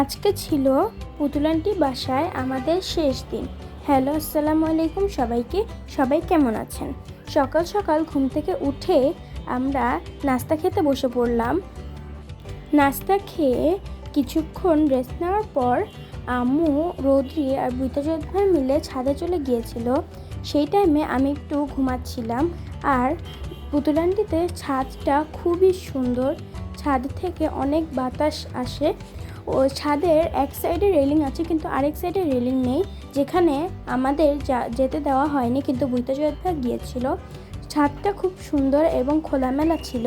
আজকে ছিল পুতুলান্টি বাসায় আমাদের শেষ দিন। হ্যালো, আসসালামু আলাইকুম সবাইকে। সবাই কেমন আছেন? সকাল সকাল ঘুম থেকে উঠে আমরা নাস্তা খেতে বসে পড়লাম। নাস্তা খেয়ে কিছুক্ষণ রেস্ট নেওয়ার পর আম্মু, রৌদ্রি আর ভাই মিলে ছাদে চলে গিয়েছিল। সেই টাইমে আমি একটু ঘুমাচ্ছিলাম আর পুতুলান্টিতে ছাদটা খুবই সুন্দর। ছাদ থেকে অনেক বাতাস আসে। ও ছাদের এক সাইডে রেলিং আছে, কিন্তু আরেক সাইডে রেলিং নেই। যেখানে আমাদের যেতে দেওয়া হয়নি, কিন্তু বুইতাজত ভাই গিয়েছিল। ছাদটা খুব সুন্দর এবং খোলামেলা ছিল।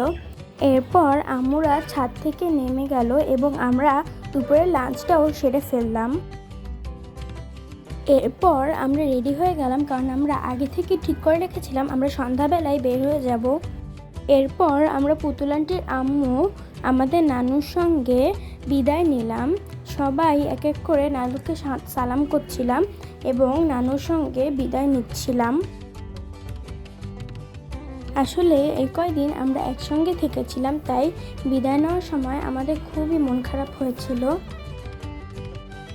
এরপর আমরা ছাদ থেকে নেমে গেল এবং আমরা দুপুরের লাঞ্চটাও সেরে ফেললাম। এরপর আমরা রেডি হয়ে গেলাম, কারণ আমরা আগে থেকে ঠিক করে রেখেছিলাম, আমরা সন্ধ্যাবেলায় বের হয়ে যাব। এরপর আমরা পুতুলান্টির আম্মু, আমাদের নানুর সঙ্গে বিদায় নিলাম। সবাই এক এক করে নানুকে সালাম করছিলাম এবং নানুর সঙ্গে বিদায় নিচ্ছিলাম। আসলে এই কয়দিন আমরা একসঙ্গে থেকেছিলাম, তাই বিদায় নেওয়ার সময় আমাদের খুবই মন খারাপ হয়েছিল।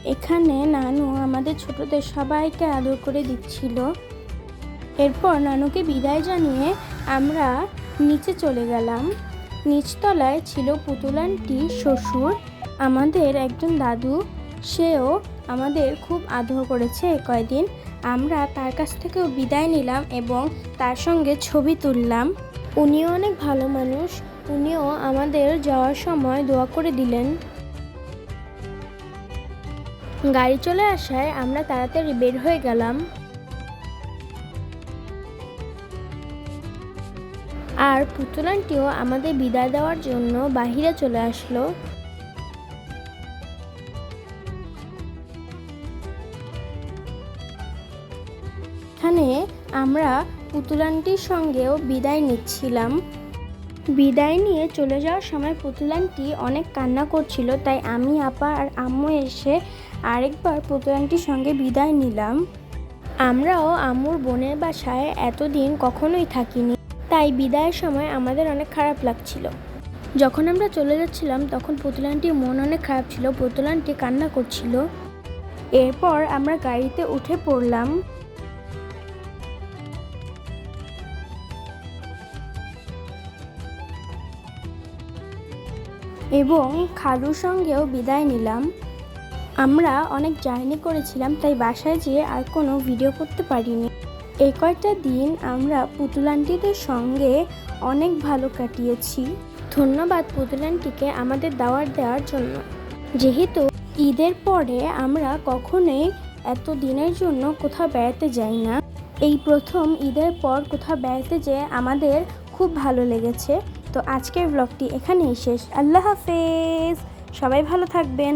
এখানে নানু আমাদের ছোটদের সবাইকে আদর করে দিচ্ছিল। এরপর নানুকে বিদায় জানিয়ে আমরা নিচে চলে গেলাম। নিচতলায় ছিল পুতুলানটি শ্বশুর আমাদের একজন দাদু, সেও আমাদের খুব আদর করেছে কয়দিন। আমরা তার কাছ থেকেও বিদায় নিলাম এবং তার সঙ্গে ছবি তুললাম। উনিও অনেক ভালো মানুষ। উনিও আমাদের যাওয়ার সময় দোয়া করে দিলেন। গাড়ি চলে আসায় আমরা তাড়াতাড়ি বের হয়ে গেলাম। আর পুতুলানটিও আমাদের বিদায় দেওয়ার জন্য বাহিরে চলে আসলো। এখানে আমরা পুতুলানটির সঙ্গেও বিদায় নিচ্ছিলাম। বিদায় নিয়ে চলে যাওয়ার সময় পুতুলানটি অনেক কান্না করছিল, তাই আমি, আপা আর আম্মু এসে আরেকবার পুতুলানটির সঙ্গে বিদায় নিলাম। আমরাও আম্মুর বোনের বাসায় এতদিন কখনোই থাকিনি, তাই বিদায়ের সময় আমাদের অনেক খারাপ লাগছিল। যখন আমরা চলে যাচ্ছিলাম, তখন পুতুলানটির মন অনেক খারাপ ছিল, পুতুলানটি কান্না করছিল। এরপর আমরা গাড়িতে উঠে পড়লাম। এবং খালুর সঙ্গেও বিদায় নিলাম। আমরা অনেক জার্নি করেছিলাম, তাই বাসায় যেয়ে আর কোনো ভিডিও করতে পারিনি। এই কয়টা দিন আমরা পুতুলান্টিদের সঙ্গে অনেক ভালো কাটিয়েছি। ধন্যবাদ পুতুলান্টিকে আমাদের দাওয়াত দেওয়ার জন্য। যেহেতু ঈদের পরে আমরা কখনোই এত দিনের জন্য কোথাও বেড়াতে যাই না, এই প্রথম ঈদের পর কোথাও বেড়াতে যেয়ে আমাদের খুব ভালো লেগেছে। তো আজকের ব্লগটি এখানেই শেষ। আল্লাহ হাফেজ। সবাই ভালো থাকবেন।